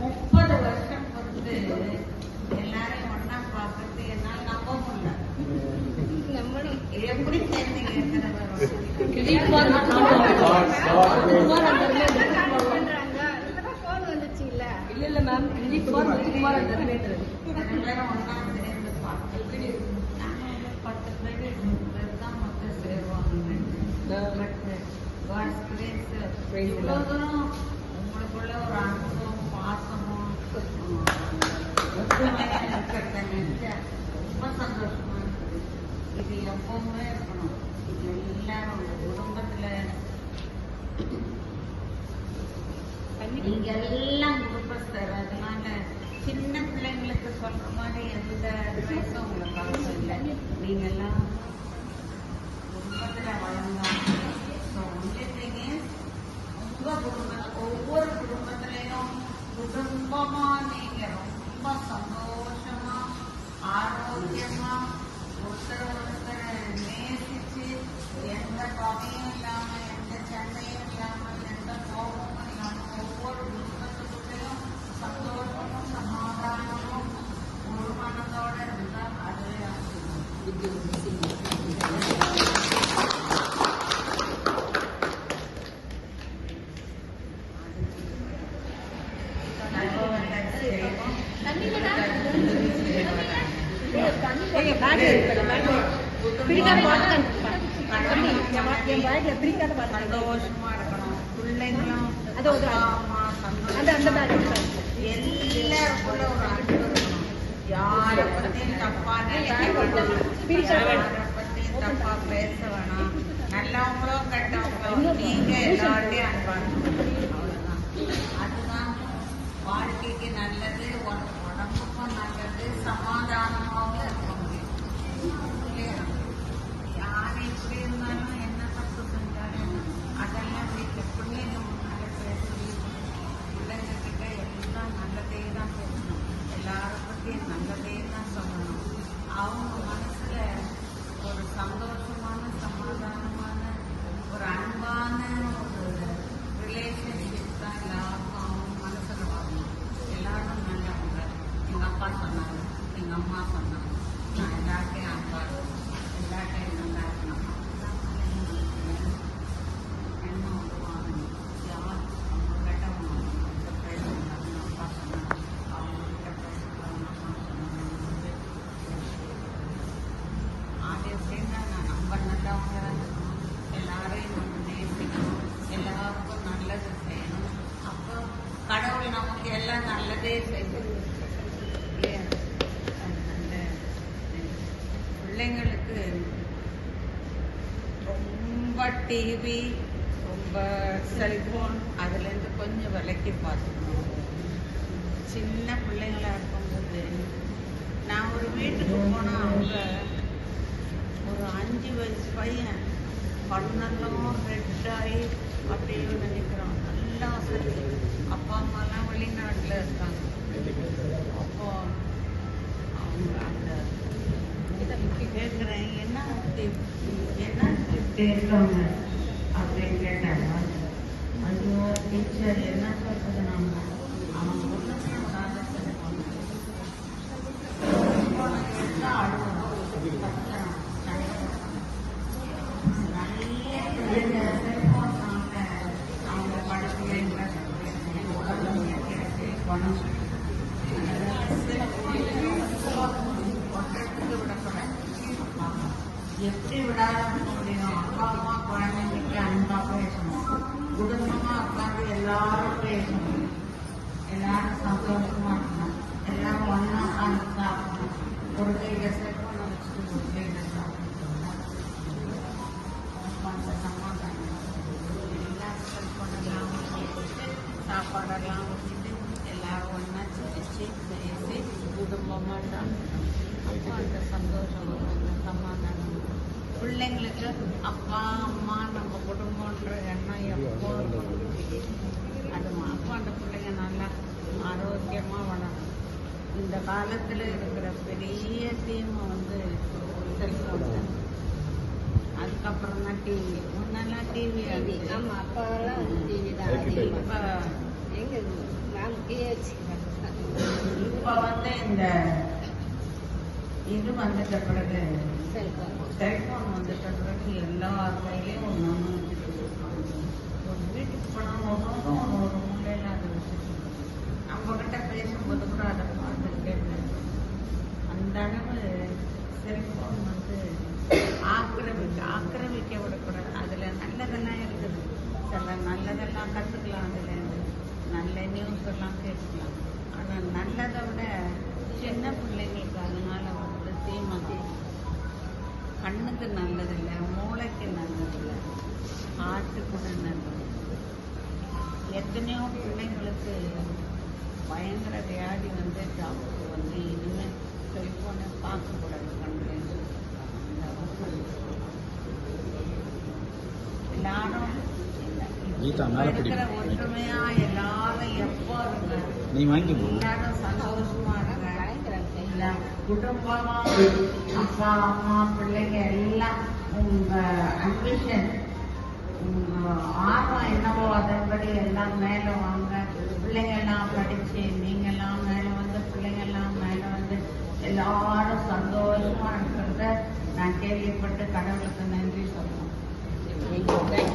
முப்பது வருஷம். பொறுத்து எல்லாரையும் ஒண்ணா பார்க்கறது என்னால நம்ப முடியல எப்படி பேர் இல்ல இல்ல மேம் கிரெடிட் ஃபார் முத்துக்குமார் சேர்ந்து பத்து உங்களுக்குள்ள ஒரு அன்பும் பாசமும் ஒற்றுமையா இருக்கிறத நினைச்சா ரொம்ப சந்தோஷமா இருக்குது இது எப்பவுமே இருக்கணும் இது எல்லாரும் குடும்பத்துல நீங்க எல்லாம் குடும்பஸ்தர் அதனால சின்ன பிள்ளைங்களுக்கு சொல்ற மாதிரி எந்த அட்வைஸும் உங்களை பார்க்க இல்லை நீங்க எல்லாம் குடும்பத்துல வளர்ந்தாங்க ஸோ ஒன்லி திங் இஸ் உங்க குடும்பம் ஒவ்வொரு குடும்பத்திலையும் குடும்பமா நீங்க ரொம்ப சந்தோஷமா ஆரோக்கியமா ஒருத்தர் ஒருத்தர் நேசிச்சு எந்த பகையும் இல்லாம எந்த சண்டையும் இல்லாம எந்த கோபமும் இல்லாம ஒவ்வொரு குடும்பத்துக்குள்ளேயும் சந்தோஷமும் சமாதானமும் ஒரு மனதோட இருந்தா அதுவே ஆசீர்வாதம். சந்தோஷமா இருக்கணும் பிள்ளைங்களும் அது ஒரு- அப்பா, அம்மா அந்த அந்த சந்தோஷமா பேக் இருக்கணும். எல்லாருக்குள்ள ஒரு அன்பு இருக்கணும் யாரை பத்தியும் தப்பா பேச வேணாம். நல்லவங்களோ கெட்டவங்களோ நீங்க எல்லார்ட்டையும் அன்பா இருக்கணும். அவ்வளவுதான். அதுதான் வாழ்க்கைக்கு நல்லது உட- உடம்புக்கும் நல்லது சமாதானமாகவும் இருக்க முடியும் இல்லையா? யார் எப்படி இருந்தாலும் என்ன தப்பு செஞ்சாலும் அதெல்லாம் வீட்டில் புண்ணியம் முன்னால பேசி பிள்ளைங்க கிட்ட எல்லாம் நல்லதே தான் பேசணும் எல்லாரை பற்றியும் நல்லதே தான் சொல்லணும் அவங்க மனசுல ஒரு சந்தோஷமான சமாதானமான ஒரு அன்பான ஒரு ரிலேஷன்ஷிப் தான் எல்லாருக்கும் அவங்க மனசுல வரணும் எல்லாரும் நல்லவங்க எங்க அப்பா சொன்னாங்க எங்க அம்மா சொன்னாங்க நான் எல்லார்ட்டையும் அன்பா இருக்கணும் எல்லார்ட்டையும் நல்லா இருக்கணும் எண்ணம் உருவாகணும் யார் அவங்க கெட்டவங்க அவங்க பேசணும் அப்பா சொன்னாங்க அவங்க கிட்ட பேசக்கூடாது அம்மா சொன்னாங்க அது எப்படின்னா நான் நம்ம நல்லவங்க இருக்கணும் எல்லாரையும் நம்ம நேசிக்கணும் எல்லாருக்கும் நல்லது செய்யணும் அப்போ கடவுள் நமக்கு எல்லாம் நல்லதே செய்யும் இல்லையா? அந்த பிள்ளைங்களுக்கு ரொம்ப டிவி ரொம்ப செல்போன் அதுலேருந்து கொஞ்சம் விலைக்கு பார்த்துக்கணும். சின்ன பிள்ளைங்களா இருக்கும்போது நான் ஒரு வீட்டுக்கு போனால் அவங்க ஒரு அஞ்சு வயசு பையன் கண்ணெல்லாம் ரெட் அப்படின்னு நினைக்கிறான் நல்லா வசதி அப்பா அம்மாலாம் வெளிநாட்டில் இருக்காங்க. அப்போ அவங்க அந்த இதை கேட்குறேன். என்ன என்ன gift இருக்காங்க அப்படின்னு கேட்டாங்க. அது டீச்சர் என்ன சொல்றது நம்ம அவன் ஒன்றுமே சாப்பாடெல்லாம் வச்சுட்டு எல்லாரும் ஒன்றா சிரிச்சு பேசி குடும்பமாக சாப்பிடணும் அப்போ அந்த சந்தோஷம் வரும். சமாதானம். பிள்ளைங்களுக்கு அப்பா அம்மா நம்ம குடும்பன்ற எண்ணம் எப்போ. அது அப்போ அந்த பிள்ளைங்க நல்லா ஆரோக்கியமாக வளரும் இந்த காலத்தில் இருக்கிற பெரிய தீமை வந்து செல்ஃபோன் அதுக்கப்புறம் தான் டிவி முன்னெல்லாம் டிவி டிவி ஆமா அப்பெல்லாம் டிவி தான். இப்போ இப்ப வந்து இந்த இது வந்துட்ட பிறகு செல்போன் வந்துட்ட பிறகு எல்லா கையிலையும் ஒன்று ஒன்று ஒரு வீட்டுக்கு போனால் ஒன்று ஒரு மூலையில் அதை வச்சுட்டு நம்ம கிட்ட பேசும்போது கூட அதை நியூஸ் பேசலாம் கேட்கலாம் ஆனால் நல்லதை விட சின்ன பிள்ளைங்களுக்கு அதனால வந்து தீமை கண்ணுக்கு நல்லதில்லை மூளைக்கு நல்லதில்லை ஆட்டு கூட நல்லது. எத்தனையோ பிள்ளைங்களுக்கு பயங்கர வியாதி வந்து டாக்டர் வந்து இனிமேல் செல்ஃபோனை பார்க்கக்கூடாது கண்ணுன்னு கீதா மேல பிடி நீ வாங்கி குடும்பமா அப்பா அம்மா பிள்ளைங்க எல்லாம் ஆர்வம் என்னவோ அதன்படி எல்லாம் மேல வாங்க. பிள்ளைங்க எல்லாம் படிச்சு நீங்க எல்லாம் மேல வந்து பிள்ளைங்க எல்லாம் மேல வந்து எல்லாரும் சந்தோஷமா இருக்கிறத நான் கேள்விப்பட்டு கடவுளுக்கு நன்றி சொல்லுவேன்